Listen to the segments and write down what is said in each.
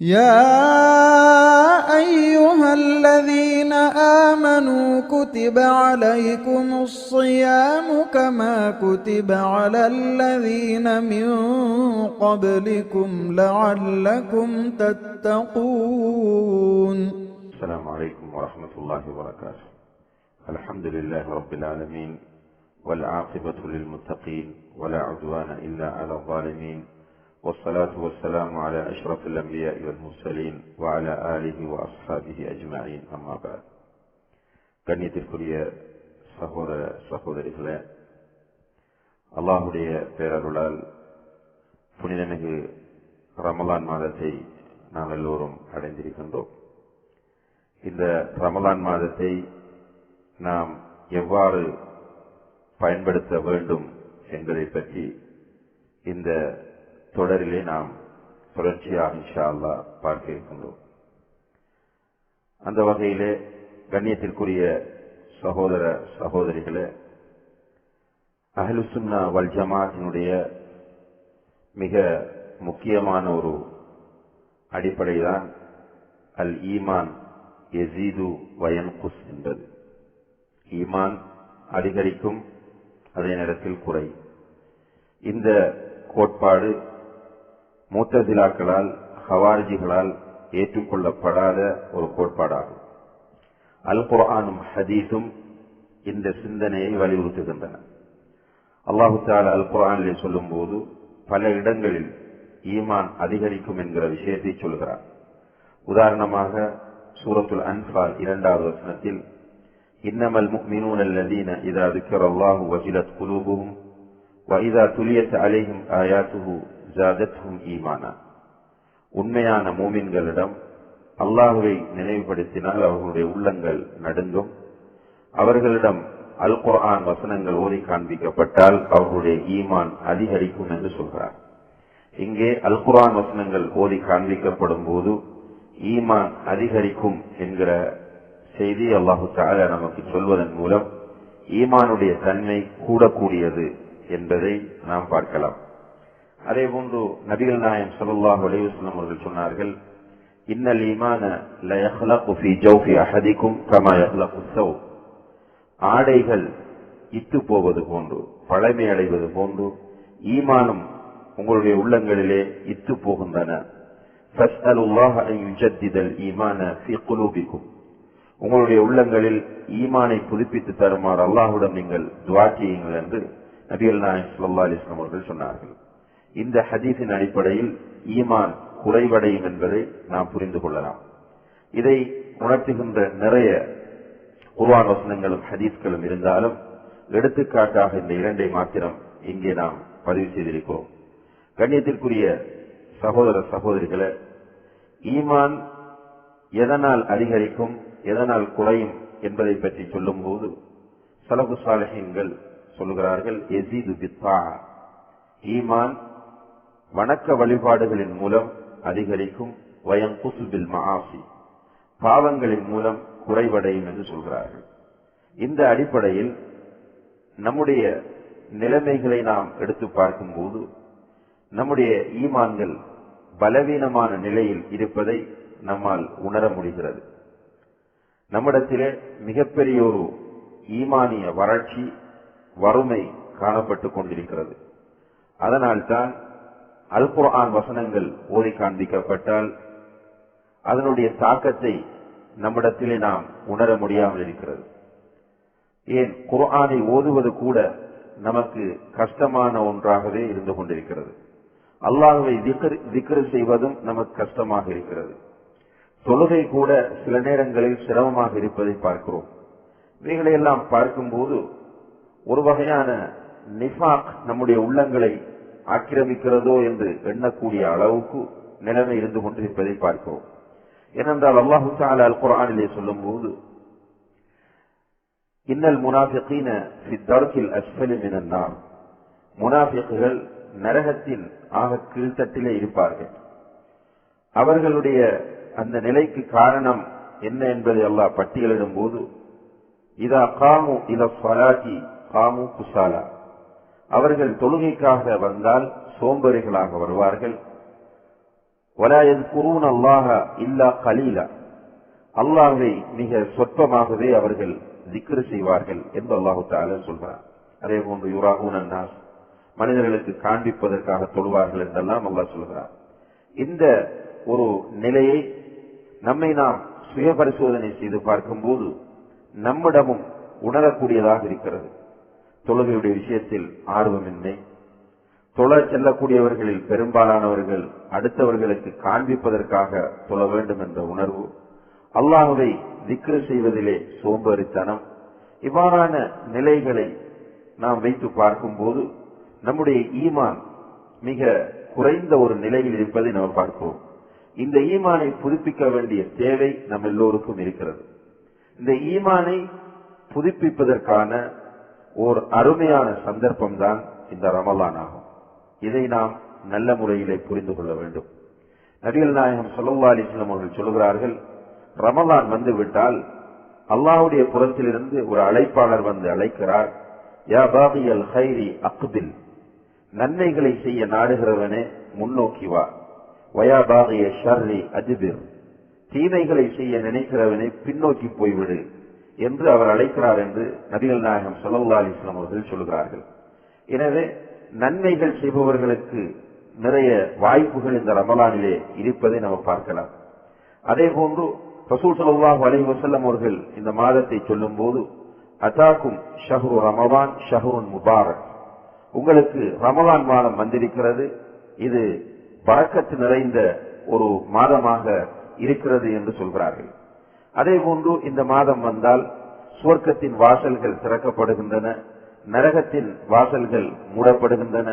يا أيها الذين آمنوا كتب عليكم الصيام كما كتب على الذين من قبلكم لعلكم تتقون. السلام عليكم ورحمة الله وبركاته. الحمد لله رب العالمين والعاقبة للمتقين ولا عدوان إلا على الظالمين. والصلاة والسلام على أشرف الأنبياء والمرسلين وعلى آله وأصحابه أجمعين أما بعد கண்ணியத்திற்குரிய சகோதர சகோதரிகளே அல்லாஹுடைய பேரருளால் புனிதமிகு ரமலான் மாதத்தை நாம் எல்லோரும் அடைந்திருக்கின்றோம் இந்த ரமலான் மாதத்தை நாம் எவ்வாறு பயன்படுத்த வேண்டும் என்பதை பற்றி இந்த தொடரிலே நாம் தொடர்ச்சியாக இன்ஷா அல்லாஹ் பார்க்க இருக்கின்றோம் அந்த வகையிலே கண்ணியத்திற்குரிய சகோதர சகோதரிகளே அஹலுசுன்னா வல் ஜமாத்தினுடைய மிக முக்கியமான ஒரு அடிப்படைதான் அல் ஈமான் எசீது வயன்குஸ் என்பது. ஈமான் அதிகரிக்கும் அதே நேரத்தில் குறை. இந்த கோட்பாடு மூத்ததிலாக்களால் ஹவாரிஜிகளால் ஏற்றுக்கொள்ளப்படாத ஒரு கோட்பாடாகும் அல் குர்ஆனும் ஹதீஸும் இந்த சிந்தனையை வலியுறுத்துகின்றன அல்லாஹு தாலா அல் குர்ஆனிலே சொல்லும்போது பல இடங்களில் ஈமான் அதிகரிக்கும் என்கிற விஷயத்தை சொல்கிறார் உதாரணமாக சூரத்துல் அன்பால் இரண்டாவது வசனத்தில் இன்னமல் முஃமினூன அல்லதீன இதா ذكر الله وجلت قلوبهم وإذا تليت عليهم آياته ஜாதத்ஹும் ஈமானா. உண்மையான மூமின்களிடம் அல்லாஹுவை நினைவுபடுத்தினால் அவர்களுடைய உள்ளங்கள் நடுங்கும். அவர்களிடம் அல் குர்ஆன் வசனங்கள் ஓதி காண்பிக்கப்பட்டால் அவர்களுடைய ஈமான் அதிகரிக்கும் என்று சொல்கிறார். இங்கே அல் குர்ஆன் வசனங்கள் ஓதி காண்பிக்கப்படும் போது ஈமான் அதிகரிக்கும் என்கிற செய்தி அல்லாஹு தாலா நமக்கு சொல்வதன் மூலம் ஈமானுடைய தன்மை கூடக்கூடியது என்பதை நாம் பார்க்கலாம். அதே போன்று நபிகள் நாயம் சல்லாஹ் அலையுஸ்லாம் அவர்கள் சொன்னார்கள் இன்னல் ஈமான ஜௌஃபி அஹதிக்கும் கமா யஹ்லகு ஆடைகள் இத்து போவது போன்று பழமை அடைவது போன்று ஈமானும் உங்களுடைய உள்ளங்களிலே இத்து போகின்றன. ஈமான உங்களுடைய உள்ளங்களில் ஈமானை புதுப்பித்து தருமாறு அல்லாஹுடன் நீங்கள் துவா செய்யுங்கள் என்று நபிகள் நாயம் ஸல்லல்லாஹு அலிஸ்லாம் அவர்கள் சொன்னார்கள். இந்த ஹதீஸின் அடிப்படையில் ஈமான் குறைவடையும் என்பதை நாம் புரிந்து கொள்ளலாம். இதை உணர்த்துகின்ற நிறைய குர்வான் வசனங்களும் ஹதீஸ்களும் இருந்தாலும் எடுத்துக்காட்டாக இந்த இரண்டை மாத்திரம் இங்கே நாம் பதிவு செய்திருக்கிறோம். கண்ணியத்திற்குரிய சகோதர சகோதரிகளை ஈமான் எதனால் அதிகரிக்கும் எதனால் குறையும் என்பதை பற்றி சொல்லும் போது சலபு சாலஹீன்கள் சொல்லுகிறார்கள் எசீது பித்தா. ஈமான் வணக்க வழிபாடுகளின் மூலம் அதிகரிக்கும் வயம் குசுபில் மகாசி பாவங்களின் மூலம் குறைவடையும் என்று சொல்கிறார்கள். இந்த அடிப்படையில் நம்முடைய நிலைமைகளை நாம் எடுத்து பார்க்கும்போது நம்முடைய ஈமான்கள் பலவீனமான நிலையில் இருப்பதை நம்மால் உணர முடிகிறது. நம்மிடத்திலே மிகப்பெரிய ஒரு ஈமானிய வறட்சி வறுமை காணப்பட்டுக் கொண்டிருக்கிறது. அதனால்தான் அல் குர்ஆன் வசனங்கள் ஓதி காண்பிக்கப்பட்டால் அதனுடைய தாக்கத்தை நம்மிடத்திலே நாம் உணர முடியாமல் இருக்கிறது. ஏன்? குர்ஆனை ஓதுவது கூட நமக்கு கஷ்டமான ஒன்றாகவே இருந்து கொண்டிருக்கிறது. அல்லாஹுவை திக்ரு செய்வதும் நமக்கு கஷ்டமாக இருக்கிறது. தொழுகை கூட சில நேரங்களில் சிரமமாக இருப்பதை பார்க்கிறோம். இவைகளையெல்லாம் பார்க்கும்போது ஒரு வகையான நிஃபாக் நம்முடைய உள்ளங்களை ஆக்கிரமிக்கிறதோ என்று எண்ணக்கூடிய அளவுக்கு நிலைமை இருந்து கொண்டிருப்பதை பார்க்கிறோம். ஏனென்றால் அல்லாஹு தாலா அல் குரானிலே சொல்லும் போது இன்னல் முனாஃபிகீன சித்தர்கில் தர்கில் மினந்தார் மினன் முனாஃபிக்குகள் நரகத்தின் ஆக கீழ்த்தட்டிலே இருப்பார்கள். அவர்களுடைய அந்த நிலைக்கு காரணம் என்ன என்பதை அல்லாஹ் பட்டியலிடும் போது இதா காமு இத ஃபலாத்தி காமு குசாலா. அவர்கள் தொழுகைக்காக வந்தால் சோம்பேறிகளாக வருவார்கள். இல்லா கலீலா அல்லாஹை மிக சொற்பமாகவே அவர்கள் திக்ரு செய்வார்கள் என்று அல்லாஹு தால சொல்றார் அதே போன்று யுராகூன் அன்னாஸ் மனிதர்களுக்கு காண்பிப்பதற்காக தொழுவார்கள் என்றெல்லாம் அல்லாஹ் சொல்கிறான். இந்த ஒரு நிலையை நம்மை நாம் சுய பரிசோதனை செய்து பார்க்கும்போது நம்மிடமும் உணரக்கூடியதாக இருக்கிறது. தொழுகையுடைய விஷயத்தில் ஆர்வமின்மை. தொழ செல்லக்கூடியவர்களில் பெரும்பாலானவர்கள் அடுத்தவர்களுக்கு காண்பிப்பதற்காக தொழ வேண்டும் என்ற உணர்வு. அல்லாஹுவை திக்ரு செய்வதிலே சோம்பேறித்தனம். இவ்வாறான நிலைகளை நாம் வைத்து பார்க்கும்போது நம்முடைய ஈமான் மிக குறைந்த ஒரு நிலையில் இருப்பதை நாம் பார்ப்போம். இந்த ஈமானை புதுப்பிக்க வேண்டிய தேவை நம் எல்லோருக்கும் இருக்கிறது. இந்த ஈமானை புதுப்பிப்பதற்கான ஓர் அருமையான சந்தர்ப்பம் தான் இந்த ரமலான் ஆகும். இதை நாம் நல்ல முறையிலே புரிந்து கொள்ள வேண்டும். நபிகள் நாயகம் சொல்லல்லா அலிஸ்லாம் அவர்கள் சொல்கிறார்கள் ரமலான் வந்து விட்டால் அல்லாஹுடைய புறத்திலிருந்து ஒரு அழைப்பாளர் வந்து அழைக்கிறார் யா பாபியல் ஹைரி அக்பில் நன்மைகளை செய்ய நாடுகிறவனே முன்னோக்கி வா. வயா பாகிய ஷர்ரி அஜிபிர் தீமைகளை செய்ய நினைக்கிறவனே பின்னோக்கி போய்விடு. என்று அவர் அழைக்கிறார் என்று நபிகள் நாயகம் சொல்லல்லா அலிஸ்லாம் அவர்கள் சொல்கிறார்கள். எனவே நன்மைகள் செய்பவர்களுக்கு நிறைய வாய்ப்புகள் இந்த ரமலானிலே இருப்பதை நம்ம பார்க்கலாம். அதே போன்று ரசூல் சல்லாஹ் அலி வசல்லம் அவர்கள் இந்த மாதத்தை சொல்லும் போது அதாக்கும் ஷஹ்ரு ரமவான் ஷஹ்ருன் முபாரக். உங்களுக்கு ரமலான் மாதம் வந்திருக்கிறது. இது பறக்கத்து நிறைந்த ஒரு மாதமாக இருக்கிறது என்று சொல்கிறார்கள். அதே போன்று இந்த மாதம் வந்தால் சுவர்க்கத்தின் வாசல்கள் திறக்கப்படுகின்றன நரகத்தின் வாசல்கள் மூடப்படுகின்றன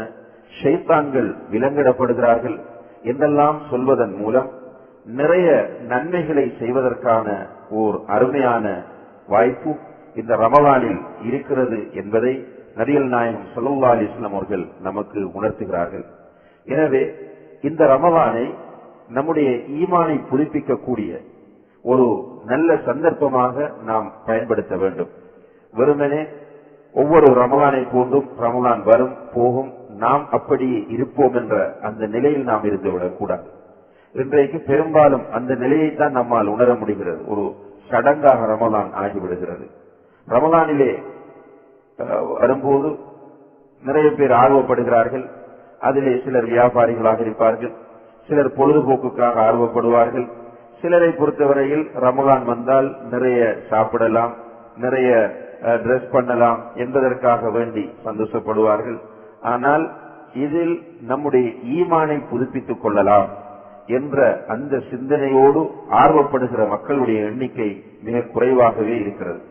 ஷைத்தான்கள் விலங்கிடப்படுகிறார்கள் என்றெல்லாம் சொல்வதன் மூலம் நிறைய நன்மைகளை செய்வதற்கான ஓர் அருமையான வாய்ப்பு இந்த ரமலானில் இருக்கிறது என்பதை நபிகள் நாயகம் சல்லா அலிஸ்லாம் அவர்கள் நமக்கு உணர்த்துகிறார்கள். எனவே இந்த ரமலானை நம்முடைய ஈமானை புதுப்பிக்கக்கூடிய ஒரு நல்ல சந்தர்ப்பமாக நாம் பயன்படுத்த வேண்டும். வெறுமனே ஒவ்வொரு ரமலானை போன்றும் ரமலான் வரும் போகும் நாம் அப்படியே இருப்போம் என்ற அந்த நிலையில் நாம் இருந்துவிடக் கூடாது இன்றைக்கு பெரும்பாலும் அந்த நிலையைத்தான் நம்மால் உணர முடிகிறது. ஒரு சடங்காக ரமலான் ஆகிவிடுகிறது. ரமலானிலே வரும்போது நிறைய பேர் ஆர்வப்படுகிறார்கள். அதிலே சிலர் வியாபாரிகளாக இருப்பார்கள். சிலர் பொழுதுபோக்குக்காக ஆர்வப்படுவார்கள். சிலரை பொறுத்தவரையில் ரமலான் வந்தால் நிறைய சாப்பிடலாம் நிறைய ட்ரெஸ் பண்ணலாம் என்பதற்காக வேண்டி சந்தோஷப்படுவார்கள். ஆனால் இதில் நம்முடைய ஈமானை புதுப்பித்துக் கொள்ளலாம் என்ற அந்த சிந்தனையோடு ஆர்வப்படுகிற மக்களுடைய எண்ணிக்கை மிக குறைவாகவே இருக்கிறது.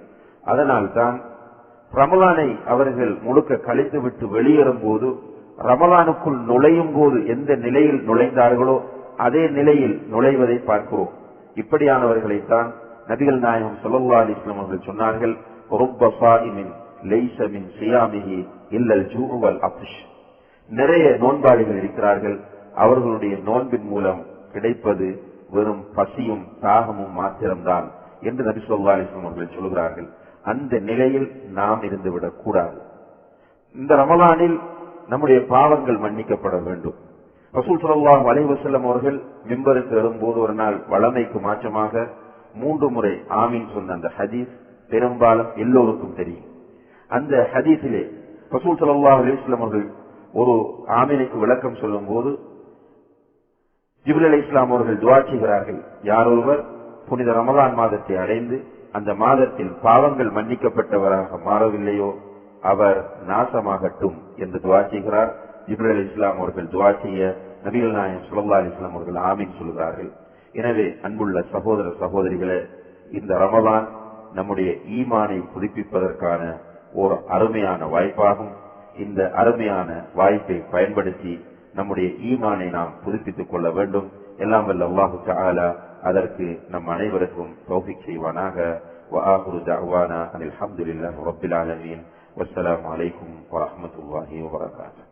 அதனால்தான் ரமலானை அவர்கள் முழுக்க கழித்துவிட்டு வெளியேறும் போது ரமலானுக்குள் நுழையும் போது எந்த நிலையில் நுழைந்தார்களோ அதே நிலையில் நுழைவதை பார்க்கிறோம். இப்படியானவர்களைத்தான் நபிகள் நாயகம் சொல்லல்லா அலிஸ்லாம் அவர்கள் சொன்னார்கள் சியாமிகி இல்லல் ஜூவல் அபிஷ் நிறைய நோன்பாளிகள் இருக்கிறார்கள். அவர்களுடைய நோன்பின் மூலம் கிடைப்பது வெறும் பசியும் தாகமும் மாத்திரம்தான் என்று நபி சொல்லா அலிஸ்லாம் அவர்கள் சொல்கிறார்கள். அந்த நிலையில் நாம் இருந்துவிடக் கூடாது. இந்த ரமலானில் நம்முடைய பாவங்கள் மன்னிக்கப்பட வேண்டும். ரசூல் சல்லாஹ் வலைவசல்லம் அவர்கள் மிம்பருக்கு வரும்போது ஒரு நாள் வளமைக்கு மாற்றமாக மூன்று முறை ஆமீன் சொன்ன அந்த ஹதீஸ் பெரும்பாலும் எல்லோருக்கும் தெரியும். அந்த ஹதீஸிலே ரசூல் சல்லாஹ் அலிஸ்லாம் அவர்கள் ஒரு ஆமீனுக்கு விளக்கம் சொல்லும் போது ஜிபுல் அலி இஸ்லாம் அவர்கள் துவா செய்கிறார்கள். புனித ரமதான் மாதத்தை அடைந்து அந்த மாதத்தில் பாவங்கள் மன்னிக்கப்பட்டவராக மாறவில்லையோ அவர் நாசமாகட்டும் என்று துவா செய்கிறார். ஜிப்ரல் அலி இஸ்லாம் அவர்கள் துவா செய்ய நபிகள் நாயம் சுல்லா அலி இஸ்லாம் அவர்கள் ஆமீன் சொல்கிறார்கள் எனவே அன்புள்ள சகோதர சகோதரிகளே இந்த ரமலான் நம்முடைய ஈமானை புதுப்பிப்பதற்கான ஒரு அருமையான வாய்ப்பாகும் இந்த அருமையான வாய்ப்பை பயன்படுத்தி நம்முடைய ஈமானை நாம் புதுப்பித்துக் கொள்ள வேண்டும் எல்லாம் வல்ல அல்லாஹு தஆலா அதற்கு நம் அனைவருக்கும் தௌஃபிக் செய்வானாக وآخر دعوانا أن الحمد لله رب العالمين والسلام عليكم ورحمة الله وبركاته